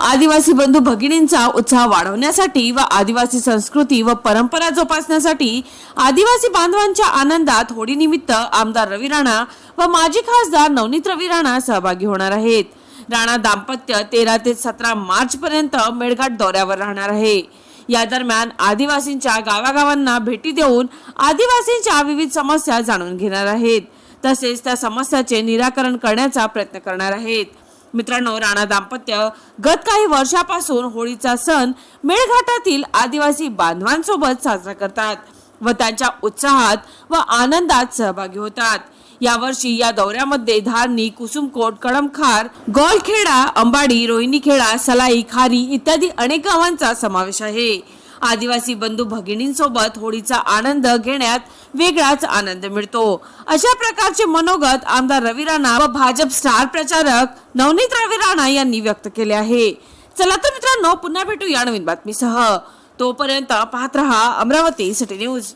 आदिवासी बंधू भगिनींचा उत्साह वाढवण्यासाठी व आदिवासी संस्कृती व परंपरा जोपासण्यासाठी आदिवासी बांधवांच्या आनंदात होळीनिमित्त आमदार रवी राणा व माजी खासदार नवनीत रवी राणा सहभागी होणार आहेत. राणा दाम्पत्य तेरा ते सतरा मार्च पर्यंत मेळघाट दौऱ्यावर राहणार आहे. या दरम्यान आदिवासींच्या गावागावांना भेटी देऊन आदिवासींच्या विविध समस्या जाणून घेणार आहेत. तसेच त्या समस्याचे निराकरण करण्याचा प्रयत्न करणार आहेत. मित्रांनो राणा दाम्पत्य. गत काही वर्षापासून होळीचा सण मेळघाटातील आदिवासी बांधवांसोबत साजरा करतात व त्यांच्या उत्साहात व आनंदात सहभागी होतात. यावर्षी या दौऱ्यामध्ये धारणी कुसुमकोट कळमखार गोलखेडा अंबाडी रोहिणीखेडा सलाई खारी इत्यादी अनेक गावांचा समावेश आहे. आदिवासी बंधू भगिनींसोबत होळीचा आनंद घेण्यात वेगळाच आनंद मिळतो. अशा प्रकारचे मनोगत आमदार रवी राणा व भाजप स्टार प्रचारक नवनीत रवी राणा यांनी व्यक्त केले आहे. चला तर मित्रांनो पुन्हा भेटू या नवीन बातमीसह. तोपर्यंत पाहत रहा अमरावती सिटी न्यूज.